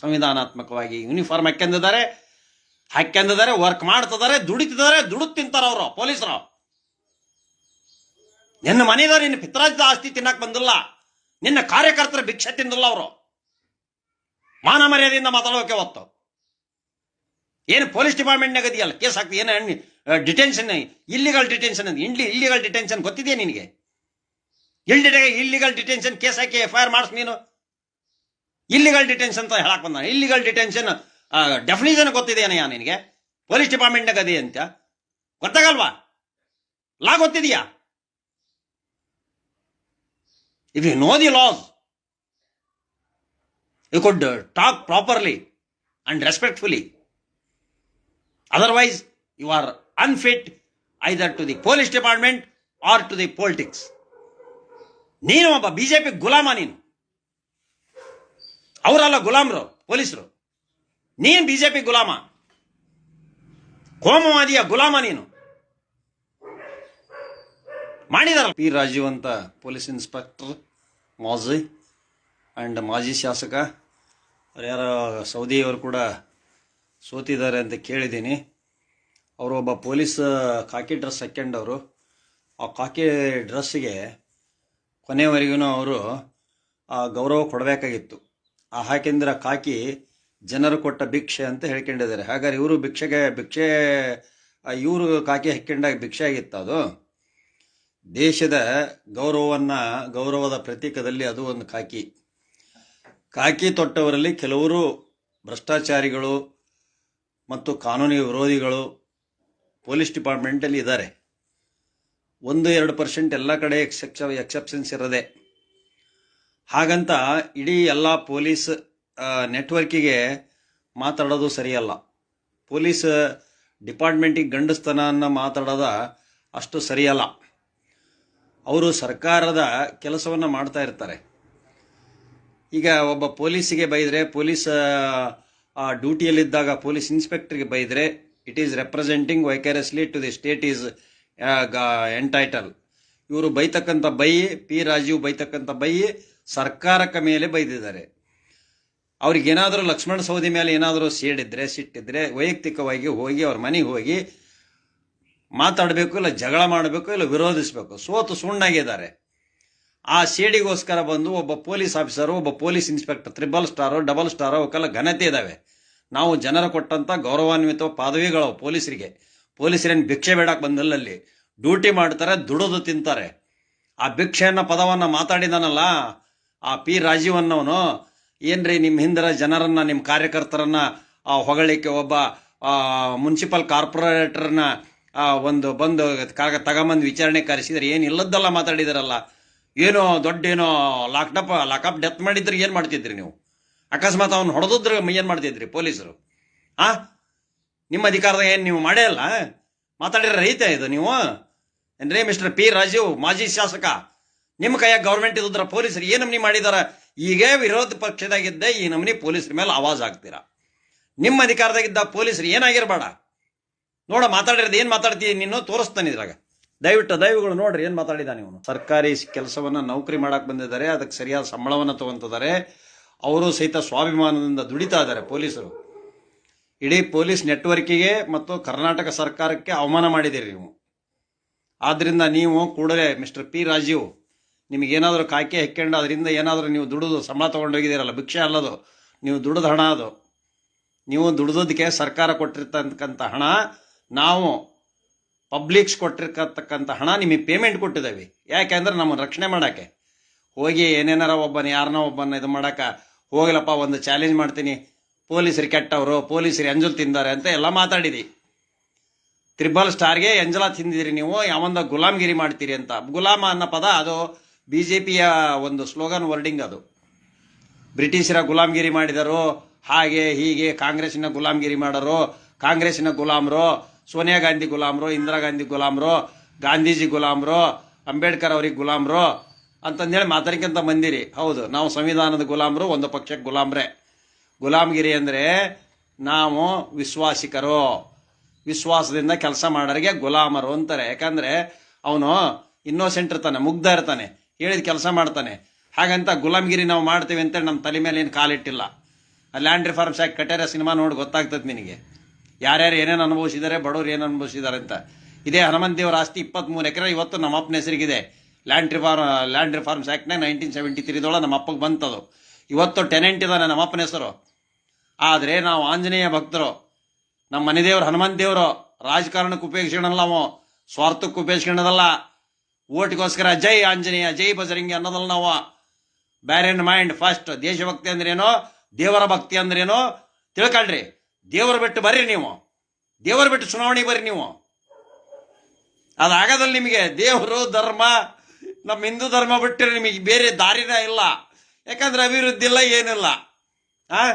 ಸಂವಿಧಾನಾತ್ಮಕವಾಗಿ uniform ಹಾಕ್ಯಂದಿದ್ದಾರೆ ಹಾಕ್ಯಂದಿದ್ದಾರೆ work ಮಾಡ್ತಿದ್ದಾರೆ, ದುಡಿತಿದ್ದಾರೆ ದುಡಿದು ತಿಂತಾರ ಅವರು, ಪೊಲೀಸರು. ನಿನ್ನ ಮನೆಯವರು ನಿನ್ನ ಪಿತ್ರಾಜದ ಆಸ್ತಿ ತಿನ್ನಕ್ ಬಂದಿಲ್ಲ. ನಿನ್ನ ಕಾರ್ಯಕರ್ತರ ಭಿಕ್ಷೆ ತಿಂದಿಲ್ಲ ಅವರು. ಮಾನ ಮರ್ಯಾದೆಯಿಂದ ಮಾತಾಡೋಕೆ ಹೊತ್ತು ಏನು ಪೊಲೀಸ್ ಡಿಪಾರ್ಟ್ಮೆಂಟ್ನಾಗ ಇದೆಯಲ್ಲ? ಕೇಸ್ ಹಾಕ್ತಿ, ಏನು ಡಿಟೆನ್ಷನ್ ಇಲ್ಲಿಗಲ್ ಡಿಟೆನ್ಷನ್ ಇಂಡಿ ಇಲ್ಲಿಗಲ್ ಡಿಟೆನ್ಷನ್ ಗೊತ್ತಿದೆಯಾ ನಿನಗೆ? ಇಲ್ಲಿ ಇಲ್ಲಿಗಲ್ ಡಿಟೆನ್ಷನ್ ಕೇಸ್ ಹಾಕಿ ಎಫ್ ಐ ಆರ್ ಮಾಡಿಸ್ ನೀನು. ಇಲ್ಲಿಗಲ್ ಡಿಟೆನ್ಷನ್ ಅಂತ ಹೇಳಕ್ ಬಂದ. ಇಲ್ಲಿಗಲ್ ಡಿಟೆನ್ಷನ್ ಡೆಫಿನೇಷನ್ ಗೊತ್ತಿದೆಯಾ ನಿನಗೆ? ಪೊಲೀಸ್ ಡಿಪಾರ್ಟ್ಮೆಂಟ್ನಾಗ ಅದೇ ಅಂತ. ಗೊತ್ತಾಗಲ್ವಾ? ಲಾ ಗೊತ್ತಿದೆಯಾ? If you know the laws you could talk properly and respectfully otherwise you are unfit either to the police department or to the politics ನೀನು ಒಬ್ಬ ಬಿಜೆಪಿ ಗುಲಾಮ ನೀನು. ಅವರಲ್ಲ ಗುಲಾಮ್ರು, ಪೊಲೀಸರು. ನೀನ್ ಬಿಜೆಪಿ ಗುಲಾಮ. ಕೋಮವಾದಿಯ ಗುಲಾಮ ನೀನು. ಮಾಡಿದಾರ ಪಿ ರಾಜೀವ್ ಅಂತ ಪೊಲೀಸ್ ಇನ್ಸ್ಪೆಕ್ಟರ್ ಮಾಜಿ ಆ್ಯಂಡ್ ಮಾಜಿ ಶಾಸಕ. ಅವ್ರು ಯಾರೋ ಸೌದಿಯವರು ಕೂಡ ಸೋತಿದ್ದಾರೆ ಅಂತ ಕೇಳಿದ್ದೀನಿ. ಅವರು ಒಬ್ಬ ಪೊಲೀಸ್ ಕಾಕಿ ಡ್ರೆಸ್ ಹಾಕ್ಯಂಡವರು ಆ ಕಾಕಿ ಡ್ರೆಸ್ಸಿಗೆ ಕೊನೆಯವರೆಗೂ ಅವರು, ಆ, ಗೌರವ ಕೊಡಬೇಕಾಗಿತ್ತು. ಆ ಹಾಕಿಂದ್ರ ಕಾಕಿ ಜನರು ಕೊಟ್ಟ ಭಿಕ್ಷೆ ಅಂತ ಹೇಳ್ಕೊಂಡಿದ್ದಾರೆ. ಹಾಗಾದ್ರೆ ಇವರು ಭಿಕ್ಷೆಗೆ, ಭಿಕ್ಷೆ ಇವರು ಕಾಕಿ ಹಾಕ್ಕೊಂಡಾಗ ಭಿಕ್ಷೆ ಆಗಿತ್ತು ಅದು? ದೇಶದ ಗೌರವವನ್ನು, ಗೌರವದ ಪ್ರತೀಕದಲ್ಲಿ ಅದು ಒಂದು ಕಾಕಿ. ಕಾಕಿ ತೊಟ್ಟವರಲ್ಲಿ ಕೆಲವರು ಭ್ರಷ್ಟಾಚಾರಿಗಳು ಮತ್ತು ಕಾನೂನು ವಿರೋಧಿಗಳು ಪೊಲೀಸ್ ಡಿಪಾರ್ಟ್ಮೆಂಟಲ್ಲಿ ಇದ್ದಾರೆ. ಒಂದು, ಎರಡು ಪರ್ಸೆಂಟ್ ಎಲ್ಲ ಕಡೆ ಎಕ್ಸೆಪ್ಷ, ಎಕ್ಸೆಪ್ಷನ್ಸ್ ಇರದೆ. ಹಾಗಂತ ಇಡೀ ಎಲ್ಲ ಪೊಲೀಸ್ ನೆಟ್ವರ್ಕಿಗೆ ಮಾತಾಡೋದು ಸರಿಯಲ್ಲ. ಪೊಲೀಸ್ ಡಿಪಾರ್ಟ್ಮೆಂಟಿಗೆ ಗಂಡಸ್ತನ ಮಾತಾಡೋದ ಅಷ್ಟು ಸರಿಯಲ್ಲ. ಅವರು ಸರ್ಕಾರದ ಕೆಲಸವನ್ನು ಮಾಡ್ತಾ ಇರ್ತಾರೆ. ಈಗ ಒಬ್ಬ ಪೊಲೀಸಿಗೆ ಬೈದರೆ, ಪೊಲೀಸ್ ಡ್ಯೂಟಿಯಲ್ಲಿದ್ದಾಗ ಪೊಲೀಸ್ ಇನ್ಸ್ಪೆಕ್ಟರ್ಗೆ ಬೈದರೆ it is representing vicariously to the state is entitled ಇವರು ಬೈತಕ್ಕಂಥ ಬೈ, ಪಿ. ರಾಜೀವ್ ಬೈತಕ್ಕಂಥ ಬೈ ಸರ್ಕಾರಕ್ಕೆ ಮೇಲೆ ಬೈದಿದ್ದಾರೆ. ಅವ್ರಿಗೇನಾದರೂ ಲಕ್ಷ್ಮಣ ಸೌದಿ ಮೇಲೆ ಏನಾದರೂ ಸೇಡಿದ್ರೆ ಸಿಟ್ಟಿದ್ರೆ ವೈಯಕ್ತಿಕವಾಗಿ ಹೋಗಿ ಅವ್ರ ಮನೆಗೆ ಹೋಗಿ ಮಾತಾಡಬೇಕು, ಇಲ್ಲ ಜಗಳ ಮಾಡಬೇಕು, ಇಲ್ಲ ವಿರೋಧಿಸಬೇಕು. ಸೋತು ಸುಣ್ಣಾಗಿದ್ದಾರೆ. ಆ ಸೇಡಿಗೋಸ್ಕರ ಬಂದು ಒಬ್ಬ ಪೊಲೀಸ್ ಆಫೀಸರು, ಒಬ್ಬ police inspector, triple star, double star, ಅವಕ್ಕೆಲ್ಲ ಘನತೆ ಇದ್ದಾವೆ ನಾವು ಜನರ ಕೊಟ್ಟಂಥ ಗೌರವಾನ್ವಿತ ಪದವಿಗಳು ಪೊಲೀಸರಿಗೆ. ಪೊಲೀಸರೇನು ಭಿಕ್ಷೆ ಬೇಡಕ್ಕೆ ಬಂದಿಲ್ಲ ಡ್ಯೂಟಿ ಮಾಡ್ತಾರೆ, ದುಡಿದು ತಿಂತಾರೆ. ಆ ಭಿಕ್ಷೆ ಅನ್ನೋ ಪದವನ್ನು ಮಾತಾಡಿದಾನಲ್ಲ ಆ ಪಿ ರಾಜೀವ್ ಏನ್ರಿ ನಿಮ್ಮ ಹಿಂದಿರ ಜನರನ್ನ ನಿಮ್ಮ ಕಾರ್ಯಕರ್ತರನ್ನ ಹೊಗಳಿಕೆ ಒಬ್ಬ ಮುನ್ಸಿಪಲ್ ಕಾರ್ಪೊರೇಟರ್ನ ಒಂದು ಬಂದು ಕಾಗ ತಗೊಂಬಂದು ವಿಚಾರಣೆ ಕರೆಸಿದ್ರೆ ಏನು ಇಲ್ಲದ್ದಲ್ಲ ಮಾತಾಡಿದಾರಲ್ಲ. ಏನೋ ದೊಡ್ಡ ಏನೋ ಲಾಕ್ಡಪ್ ಲಾಕಪ್ ಡೆತ್ ಮಾಡಿದ್ರೆ ಏನು ಮಾಡ್ತಿದ್ರಿ ನೀವು? ಅಕಸ್ಮಾತ್ ಅವ್ನು ಹೊಡೆದಿದ್ರೆ ಏನು ಮಾಡ್ತಿದ್ರಿ ಪೊಲೀಸರು? ಆ? ನಿಮ್ಮ ಅಧಿಕಾರದ ಏನು ನೀವು ಮಾಡೇ ಅಲ್ಲ? ಮಾತಾಡಿರೋ ರೈತ ಇದು ನೀವು? ಏನ್ರಿ ಮಿಸ್ಟರ್ ಪಿ ರಾಜೀವ್, ಮಾಜಿ ಶಾಸಕ? ನಿಮ್ಮ ಕೈಯಾಗ ಗೌರ್ಮೆಂಟ್ ಇದ್ರ ಪೊಲೀಸರು ಏನು ನಮ್ನಿ ಮಾಡಿದಾರ? ಈಗೇ ವಿರೋಧ ಪಕ್ಷದಾಗಿದ್ದ ಈ ನಮ್ನಿ ಪೊಲೀಸರ ಮೇಲೆ ಆವಾಜ್ ಆಗ್ತೀರಾ ನಿಮ್ಮ ಅಧಿಕಾರದಾಗಿದ್ದ ಪೊಲೀಸರು ಏನಾಗಿರ್ಬೇಡ? ನೋಡ, ಮಾತಾಡಿರೋದು ಏನು ಮಾತಾಡ್ತೀನಿ ನೀನು? ತೋರಿಸ್ತಾನೆ ಇದ್ರಾಗ. ದಯವಿಟ್ಟು ದಯವಿಗಳು ನೋಡ್ರಿ ಏನು ಮಾತಾಡಿದಾನೆ ಇವನು ಸರ್ಕಾರಿ ಕೆಲಸವನ್ನ ನೌಕರಿ ಮಾಡಕ್ ಬಂದಿದ್ದಾರೆ, ಅದಕ್ಕೆ ಸರಿಯಾದ ಸಂಬಳವನ್ನು ತಗೊಂತಿದ್ದಾರೆ. ಅವರು ಸಹಿತ ಸ್ವಾಭಿಮಾನದಿಂದ ದುಡಿತಾ ಇದ್ದಾರೆ ಪೊಲೀಸರು. ಇಡೀ ಪೊಲೀಸ್ ನೆಟ್ವರ್ಕಿಗೆ ಮತ್ತು ಕರ್ನಾಟಕ ಸರ್ಕಾರಕ್ಕೆ ಅವಮಾನ ಮಾಡಿದ್ದೀರಿ ನೀವು. ಆದ್ದರಿಂದ ನೀವು ಕೂಡಲೇ ಮಿಸ್ಟರ್ ಪಿ ರಾಜೀವ್ ನಿಮಗೇನಾದರೂ ಕಾಯ್ಕೆ ಹೆಕ್ಕೊಂಡು ಅದರಿಂದ ಏನಾದರೂ ನೀವು ದುಡಿದು ಸಂಬಳ ತೊಗೊಂಡೋಗಿದ್ದೀರಲ್ಲ, ಭಿಕ್ಷೆ ಅಲ್ಲದು, ನೀವು ದುಡಿದ ಹಣ ಅದು. ನೀವು ದುಡಿದೋದಕ್ಕೆ ಸರ್ಕಾರ ಕೊಟ್ಟಿರ್ತಕ್ಕಂಥ ಹಣ, ನಾವು ಪಬ್ಲಿಕ್ಸ್ ಕೊಟ್ಟಿರ್ತಕ್ಕಂಥ ಹಣ ನಿಮಗೆ ಪೇಮೆಂಟ್ ಕೊಟ್ಟಿದ್ದೇವೆ. ಯಾಕೆಂದ್ರೆ ನಮ್ಮನ್ನು ರಕ್ಷಣೆ ಮಾಡೋಕ್ಕೆ. ಹೋಗಿ ಏನೇನಾರ ಒಬ್ಬನ ಯಾರನ್ನ ಒಬ್ಬನ ಇದು ಮಾಡೋಕೆ ಹೋಗಿಲ್ಲಪ್ಪ ಒಂದು ಚಾಲೆಂಜ್ ಮಾಡ್ತೀನಿ. ಪೊಲೀಸರು ಕೆಟ್ಟವರು, ಪೊಲೀಸರು ಎಂಜಲ್ ತಿಂದಾರೆ ಅಂತ ಎಲ್ಲ ಮಾತಾಡಿದಿ. ತ್ರಿಬಲ್ ಸ್ಟಾರ್ಗೆ ಎಂಜಲ ತಿಂದಿದ್ರಿ ನೀವು, ಯಾವಂದ ಗುಲಾಮ್ಗಿರಿ ಮಾಡ್ತೀರಿ ಅಂತ. ಗುಲಾಮ ಅನ್ನೋ ಪದ ಅದು ಬಿ ಜೆ ಪಿಯ ಒಂದು ಸ್ಲೋಗನ್ ವರ್ಡಿಂಗ್ ಅದು. ಬ್ರಿಟಿಷರ ಗುಲಾಮಗಿರಿ ಮಾಡಿದರು, ಹಾಗೆ ಹೀಗೆ ಕಾಂಗ್ರೆಸ್ಸಿನ ಗುಲಾಮಗಿರಿ ಮಾಡರು, ಕಾಂಗ್ರೆಸ್ಸಿನ ಗುಲಾಮರು, ಸೋನಿಯಾ ಗಾಂಧಿ ಗುಲಾಮರು, ಇಂದಿರಾ ಗಾಂಧಿ ಗುಲಾಮರು, ಗಾಂಧೀಜಿ ಗುಲಾಮರು, ಅಂಬೇಡ್ಕರ್ ಅವ್ರಿಗೆ ಗುಲಾಮರು ಅಂತಂದೇಳಿ ಮಾತಾಡ್ಕೊಂತ ಬಂದಿರಿ. ಹೌದು, ನಾವು ಸಂವಿಧಾನದ ಗುಲಾಮರು, ಒಂದು ಪಕ್ಷಕ್ಕೆ ಗುಲಾಮ್ರೆ. ಗುಲಾಮಗಿರಿ ಅಂದರೆ ನಾವು ವಿಶ್ವಾಸಿಕರು. ವಿಶ್ವಾಸದಿಂದ ಕೆಲಸ ಮಾಡೋರಿಗೆ ಗುಲಾಮರು ಅಂತಾರೆ. ಯಾಕಂದರೆ ಅವನು ಇನ್ನೋಸೆಂಟ್ ಇರ್ತಾನೆ, ಮುಗ್ಧ ಇರ್ತಾನೆ. ಹೇಳಿದ ಕೆಲಸ ಮಾಡ್ತಾನೆ. ಹಾಗಂತ ಗುಲಾಮ್ಗಿರಿ ನಾವು ಮಾಡ್ತೀವಿ ಅಂತೇಳಿ ನಮ್ಮ ತಲೆ ಮೇಲೆ ಏನು ಕಾಲಿಟ್ಟಿಲ್ಲ. ಆ ಲ್ಯಾಂಡ್ ರಿಫಾರ್ಮ್ಸ್ ಯಾಕೆ ಕಟ್ಯಾರ ಸಿನಿಮಾ ನೋಡಿ ಗೊತ್ತಾಗ್ತದೆ ನಿನಗೆ. ಯಾರ್ಯಾರು ಏನೇನು ಅನುಭವಿಸಿದ್ದಾರೆ ಬಡವ್ರು ಏನು ಅನುಭವಿಸಿದ್ದಾರೆ ಅಂತ. ಇದೇ ಹನುಮಂತ ದೇವರ ಆಸ್ತಿ ಇಪ್ಪತ್ತ್ಮೂರು ಎಕರೆ, ಇವತ್ತು ನಮ್ಮ ಅಪ್ಪನ ಹೆಸರಿಗಿದೆ. ಲ್ಯಾಂಡ್ ರಿಫಾರ್ಮ್ ಲ್ಯಾಂಡ್ ರಿಫಾರ್ಮ್ಸ್ ಆ್ಯಕ್ಟ್ನಾಗ ನೈನ್ಟೀನ್ ಸೆವೆಂಟಿ ತ್ರೀದೊಳಗೆ ನಮ್ಮ ಅಪ್ಪಗೆ ಬಂತದು. ಇವತ್ತು ಟೆನೆಂಟ್ ಇದ್ದಾನೆ ನಮ್ಮ ಅಪ್ಪನ ಹೆಸರು. ಆದರೆ ನಾವು ಆಂಜನೇಯ ಭಕ್ತರು. ನಮ್ಮ ಮನೆ ದೇವ್ರು ಹನುಮಂತ ದೇವರು. ರಾಜಕಾರಣಕ್ಕೆ ಉಪಯೋಗಿಸ್ಕೊಳ್ಳಲ್ಲ ನಾವು ಸ್ವಾರ್ಥಕ್ಕೆ ಉಪಯೋಗಿಸ್ಕೊಳ್ಳೋದಲ್ಲ ಓಟ್ಗೋಸ್ಕರ ಜೈ ಆಂಜನೇಯ, ಜೈ ಬಜರಂಗಿ ಅನ್ನೋದಲ್ಲ ನಾವು. ಬ್ಯಾರ್ ಇನ್ ಮೈಂಡ್ ಫಸ್ಟ್ ದೇಶಭಕ್ತಿ ಅಂದ್ರೇನು? ದೇವರ ಭಕ್ತಿ ಅಂದ್ರೇನು? ತಿಳ್ಕೊಳ್ರಿ. ದೇವರು ಬಿಟ್ಟು ಬರ್ರಿ ನೀವು. ದೇವರು ಬಿಟ್ಟು ಚುನಾವಣೆಗೆ ಬರ್ರಿ ನೀವು. ಅದಾಗದಲ್ಲಿ ನಿಮಗೆ ದೇವರು, ಧರ್ಮ ನಮ್ಮ ಹಿಂದೂ ಧರ್ಮ ಬಿಟ್ಟರೆ ನಿಮಗೆ ಬೇರೆ ದಾರಿನ ಇಲ್ಲ. ಯಾಕಂದ್ರೆ ಅಭಿವೃದ್ಧಿ ಇಲ್ಲ, ಏನಿಲ್ಲ. ಆ?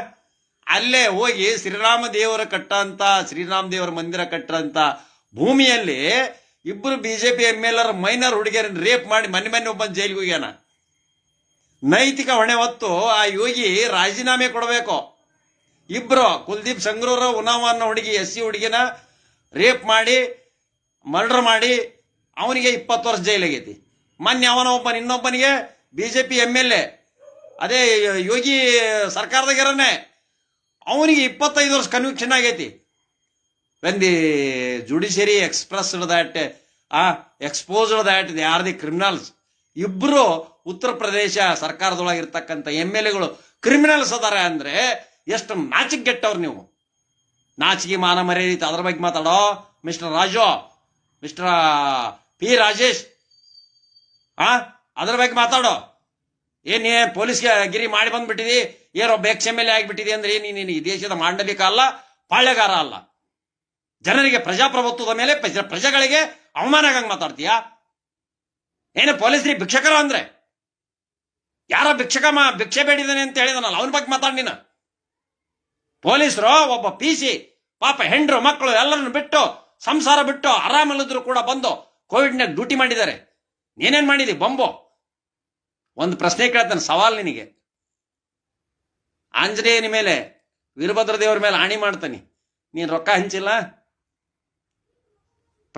ಅಲ್ಲೇ ಹೋಗಿ ಶ್ರೀರಾಮ ದೇವರ ಕಟ್ಟಂತ, ಶ್ರೀರಾಮ ದೇವರ ಮಂದಿರ ಕಟ್ಟಂತ ಭೂಮಿಯಲ್ಲಿ ಇಬ್ಬರು BJP M L R minor ಹುಡುಗಿಯರನ್ನ rape ಮಾಡಿ ಮನೆ ಮನೆ ಒಬ್ಬನ ಜೈಲಿಗೆ ಹೋಗ್ಯಾನ. ನೈತಿಕ ಹೊಣೆ ಹೊತ್ತು ಆ ಯೋಗಿ ರಾಜೀನಾಮೆ ಕೊಡಬೇಕು. ಇಬ್ರು ಕುಲ್ದೀಪ್ ಸಂಗ್ರೂರ ಉನಾವ ಅನ್ನೋ ಹುಡುಗಿ, ಎಸ್ ಸಿ ಹುಡುಗಿನ ರೇಪ್ ಮಾಡಿ ಮರ್ಡರ್ ಮಾಡಿ, ಅವನಿಗೆ ಇಪ್ಪತ್ತು ವರ್ಷ ಜೈಲಾಗೈತಿ. ಮೊನ್ನೆ ಅವನ ಒಬ್ಬನ, ಇನ್ನೊಬ್ಬನಿಗೆ B J P M L A ಅದೇ ಯೋಗಿ ಸರ್ಕಾರದಾಗಿರನೇ. ಅವನಿಗೆ ಇಪ್ಪತ್ತೈದು ವರ್ಷ ಕನ್ವಿಕ್ಷನ್ ಆಗೈತಿ. When the judiciary express that a exposed that they are the criminals ಇಬ್ರು ಉತ್ತರ ಪ್ರದೇಶ ಸರ್ಕಾರದೊಳಗಿರ್ತಕ್ಕಂಥ ಎಂ ಎಲ್ ಎಗಳು ಕ್ರಿಮಿನಲ್ಸ್ ಅದಾರ ಅಂದ್ರೆ ಎಷ್ಟು ನಾಚಿಕೆ ಗೆಟ್ಟವ್ರು ನೀವು. ನಾಚಿಕೆ ಮಾನ ಮರ್ಯಾದಿತ್ತು ಅದ್ರ ಬಗ್ಗೆ ಮಾತಾಡೋ mister Raju, mister P Rajesh, ಆ, ಅದ್ರ ಬಗ್ಗೆ ಮಾತಾಡೋ. ಏನೇ ನೀ ಪೊಲೀಸ್ಗೆ ಗಿರಿ ಮಾಡಿ ಬಂದ್ಬಿಟ್ಟಿದಿ, ಏನೋ ಬೇಕ್ ಎಂ ಎಲ್ ಎ ಆಗಿಬಿಟ್ಟಿದೆ ಅಂದ್ರೆ ನೀನು ಈ ದೇಶದ ಮಾಂಡಲಿಕ ಅಲ್ಲ, ಪಾಳ್ಯಗಾರ ಅಲ್ಲ. ಜನರಿಗೆ ಪ್ರಜಾಪ್ರಭುತ್ವದ ಮೇಲೆ ಪ್ರಜ- ಪ್ರಜೆಗಳಿಗೆ ಅವಮಾನ ಮಾತಾಡ್ತೀಯ ಮಾತಾಡ್ತೀಯಾ? ಏನು ಪೊಲೀಸ್ರಿ ಭಿಕ್ಷಕರು ಅಂದ್ರೆ? ಯಾರ ಭಿಕ್ಷಕ ಭಿಕ್ಷೆ ಬೇಡಿದ್ದಾನೆ ಅಂತ ಹೇಳಿದನಲ್ಲ, ಅವನ ಬಗ್ಗೆ ಮಾತಾಡಿನ ಪೊಲೀಸರು ಒಬ್ಬ ಪಿ ಸಿ ಪಾಪ ಹೆಂಡ್ರು, ಮಕ್ಕಳು ಎಲ್ಲರನ್ನು ಬಿಟ್ಟು, ಸಂಸಾರ ಬಿಟ್ಟು ಆರಾಮಲ್ಲಿದ್ರು ಕೂಡ ಬಂದು ಕೋವಿಡ್ನಾಗ ಡ್ಯೂಟಿ ಮಾಡಿದ್ದಾರೆ. ನೀನೇನ್ ಮಾಡಿದಿ, ಬೊಂಬು? ಒಂದು ಪ್ರಶ್ನೆ ಕೇಳ್ತಾನೆ, ಸವಾಲ್ ನಿನಗೆ. ಆಂಜನೇಯನ ಮೇಲೆ, ವೀರಭದ್ರ ದೇವರ ಮೇಲೆ ಆಣಿ ಮಾಡ್ತಾನೆ. ನೀನು ರೊಕ್ಕ ಹಂಚಿಲ್ಲ?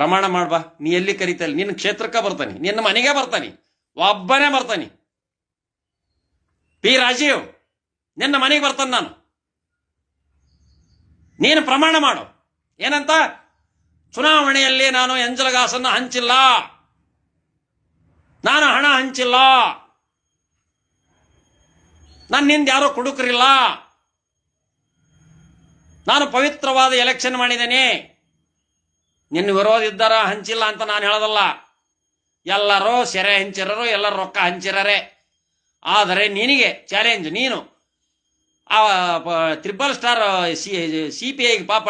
ಪ್ರಮಾಣ ಮಾಡ್ಬಾ ನೀ ಎಲ್ಲಿ ಕರಿತಲ್ಲ ನಿನ್ನ ಕ್ಷೇತ್ರಕ್ಕೆ ಬರ್ತಾನೆ. ನಿನ್ನ ಮನೆಗೆ ಬರ್ತಾನೆ. ಒಬ್ಬನೇ ಬರ್ತಾನೆ. ಪಿ ರಾಜೀವ್, ನಿನ್ನ ಮನೆಗೆ ಬರ್ತಾನೆ ನಾನು. ನೀನು ಪ್ರಮಾಣ ಮಾಡು. ಏನಂತ? ಚುನಾವಣೆಯಲ್ಲಿ ನಾನು ಎಂಜಲಗಾಸನ್ನ ಹಂಚಿಲ್ಲ. ನಾನು ಹಣ ಹಂಚಿಲ್ಲ. ನನ್ನಿಂದ ಯಾರೋ ಕುಡುಕರಿಲ್ಲ. ನಾನು ಪವಿತ್ರವಾದ ಎಲೆಕ್ಷನ್ ಮಾಡಿದ್ದೇನೆ. ನಿನ್ನ ವಿರೋಧ ಇದ್ದಾರ, ಹಂಚಿಲ್ಲ ಅಂತ ನಾನು ಹೇಳೋದಲ್ಲ. ಎಲ್ಲರೂ ಸೆರೆ ಹಂಚಿರರು, ಎಲ್ಲರೂ ರೊಕ್ಕ ಹಂಚಿರರೆ. ಆದರೆ ನಿನಗೆ ಚಾಲೆಂಜ್ ನೀನು. ಆ triple star C C P ಐಗೆ ಪಾಪ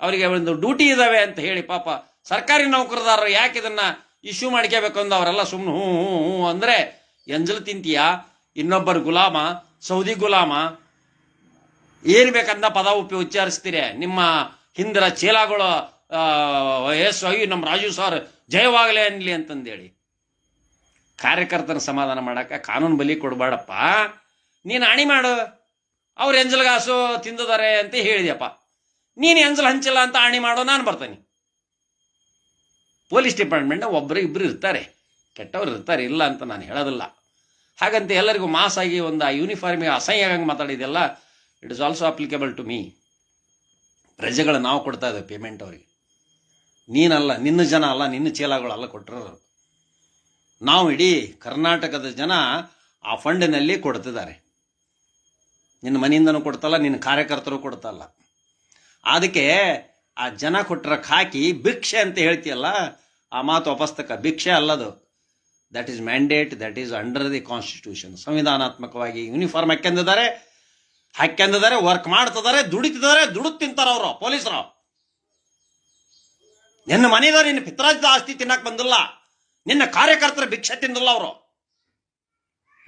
ಅವರಿಗೆ ಒಂದು ಡ್ಯೂಟಿ ಇದಾವೆ ಅಂತ ಹೇಳಿ ಪಾಪ ಸರ್ಕಾರಿ ನೌಕರದಾರರು ಯಾಕೆ ಇದನ್ನ ಇಶ್ಯೂ ಮಾಡ್ಕೋಬೇಕು ಅಂದ ಅವರೆಲ್ಲ ಸುಮ್ಮನೆ ಹ್ಞೂ ಹ್ಞೂ ಹ್ಞೂ ಅಂದರೆ, ಎಂಜಲು ತಿಂತೀಯ? ಇನ್ನೊಬ್ಬರು ಗುಲಾಮ? ಸೌದಿ ಗುಲಾಮ? ಏನು ಬೇಕಂತ ಪದ ಉಪ್ಪಿ ಉಚ್ಚಾರಿಸ್ತೀರಿ? ನಿಮ್ಮ ಹಿಂದಿನ ಚೀಲಗಳು ಅಯ್ಯೋ ನಮ್ಮ ರಾಜು ಸರ್ ಜಯವಾಗಲೇ ಅನ್ನಲಿ ಅಂತಂದೇಳಿ. ಕಾರ್ಯಕರ್ತನ ಸಮಾಧಾನ ಮಾಡೋಕೆ ಕಾನೂನು ಬಲಿ ಕೊಡಬೇಡಪ್ಪ. ನೀನು ಅಣಿ ಮಾಡು. ಅವ್ರು ಎಂಜಲ್ಗಾಸು ತಿಂದಿದ್ದಾರೆ ಅಂತ ಹೇಳಿದ್ಯಪ್ಪ. ನೀನು ಎಂಜಲ್ ಹಂಚಿಲ್ಲ ಅಂತ ಅಣಿ ಮಾಡೋ ನಾನು ಬರ್ತೀನಿ. ಪೊಲೀಸ್ ಡಿಪಾರ್ಟ್ಮೆಂಟ್ ಒಬ್ಬರು ಇಬ್ಬರು ಇರ್ತಾರೆ. ಕೆಟ್ಟವ್ರು ಇರ್ತಾರೆ, ಇಲ್ಲ ಅಂತ ನಾನು ಹೇಳೋದಿಲ್ಲ. ಹಾಗಂತ ಎಲ್ಲರಿಗೂ ಮಾಸ್ ಆಗಿ ಒಂದು ಆ ಯೂನಿಫಾರ್ಮಿಗೆ ಅಸಹ್ಯ ಆಗಂಗೆ ಮಾತಾಡಿದೆಲ್ಲ it is also applicable to me ಪ್ರಜೆಗಳು ನಾವು ಕೊಡ್ತಾ ಇದ್ದೇವೆ ಪೇಮೆಂಟ್ ಅವರಿಗೆ. ನೀನಲ್ಲ, ನಿನ್ನ ಜನ ಅಲ್ಲ, ನಿನ್ನ ಚೀಲಗಳಲ್ಲ ಕೊಟ್ಟರು ನಾವು ಇಡೀ ಕರ್ನಾಟಕದ ಜನ ಆ ಫಂಡಿನಲ್ಲಿ ಕೊಡ್ತಿದ್ದಾರೆ. ನಿನ್ನ ಮನೆಯಿಂದನೂ ಕೊಡ್ತಲ್ಲ, ನಿನ್ನ ಕಾರ್ಯಕರ್ತರು ಕೊಡ್ತಲ್ಲ. ಅದಕ್ಕೆ ಆ ಜನ ಕೊಟ್ಟರಕ್ಕೆ ಹಾಕಿ ಭಿಕ್ಷೆ ಅಂತ ಹೇಳ್ತೀಯಲ್ಲ, ಆ ಮಾತು ಅಪಸ್ತಕ. ಭಿಕ್ಷೆ ಅಲ್ಲದು. That is mandate that is under the constitution ಸಂವಿಧಾನಾತ್ಮಕವಾಗಿ uniform ಹಾಕ್ಯಂದಿದ್ದಾರೆ ಹಾಕ್ಯಂದಿದ್ದಾರೆ ವರ್ಕ್ ಮಾಡ್ತಿದ್ದಾರೆ, ದುಡಿತಿದ್ದಾರೆ ದುಡಿದು ತಿಂತಾರ ಅವರು ಪೊಲೀಸರು ನಿನ್ನ ಮನೆಯವರು ನಿನ್ನ ಪಿತ್ರಾಜಿತ ಆಸ್ತಿ ತಿನ್ನಕ್ ಬಂದಿಲ್ಲ. ನಿನ್ನ ಕಾರ್ಯಕರ್ತರ ಭಿಕ್ಷೆ ತಿಂದಿಲ್ಲ ಅವರು.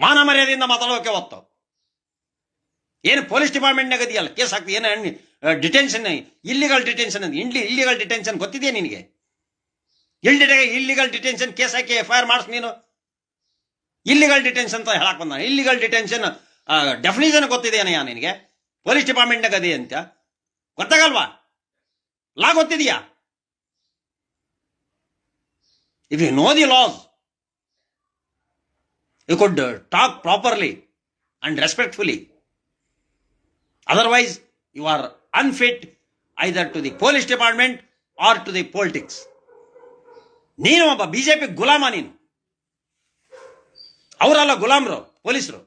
ಮಾನ ಮರ್ಯಾದೆಯಿಂದ ಮಾತಾಡೋಕೆ ಹೊತ್ತು. ಏನು ಪೊಲೀಸ್ ಡಿಪಾರ್ಟ್ಮೆಂಟ್ನಾಗ ಇದೆಯಲ್ಲ? ಕೇಸ್ ಹಾಕ್ತಿ, ಏನು detention illegal detention illegal illegal detention ಗೊತ್ತಿದೆಯಾ ನಿನಗೆ? ಇಲ್ಡಿ ಇಲ್ಲಿಗಲ್ ಡಿಟೆನ್ಷನ್ ಕೇಸ್ ಹಾಕಿ ಎಫ್ ಐ ಆರ್ ಮಾಡಿಸ್ ನೀನು. ಇಲ್ಲಿಗಲ್ ಡಿಟೆನ್ಷನ್ ಅಂತ ಹೇಳಕ್ ಬಂದ ಇಲ್ಲಿಗಲ್ ಡಿಟೆನ್ಷನ್ ಡೆಫಿನೇಷನ್ ಗೊತ್ತಿದೆಯಾ ನಿನಗೆ? ಪೊಲೀಸ್ ಡಿಪಾರ್ಟ್ಮೆಂಟ್ನಾಗ ಅದೇ ಅಂತ ಗೊತ್ತಾಗಲ್ವಾ? ಲಾ ಗೊತ್ತಿದೆಯಾ? If you know the laws you could talk properly and respectfully otherwise you are unfit either to the police department or to the politics ನೀನು ಒಬ್ಬ ಬಿಜೆಪಿ ಗುಲಾಮ ನೀನು ಅವರಲ್ಲ ಗುಲಾಮ್ರು, ಪೊಲೀಸರು.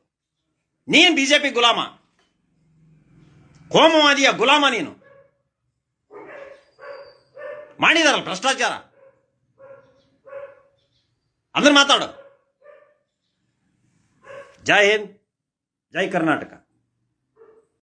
ನೀನು ಬಿಜೆಪಿ ಗುಲಾಮ. ಕೋಮವಾದಿಯ ಗುಲಾಮ ನೀನು. ಮಾಡಿದಾರಲ್ಲ ಭ್ರಷ್ಟಾಚಾರ. ಅಂದ್ರೆ ಮಾತಾಡು ಜೈ ಹಿಂದ್ ಜೈ ಕರ್ನಾಟಕ.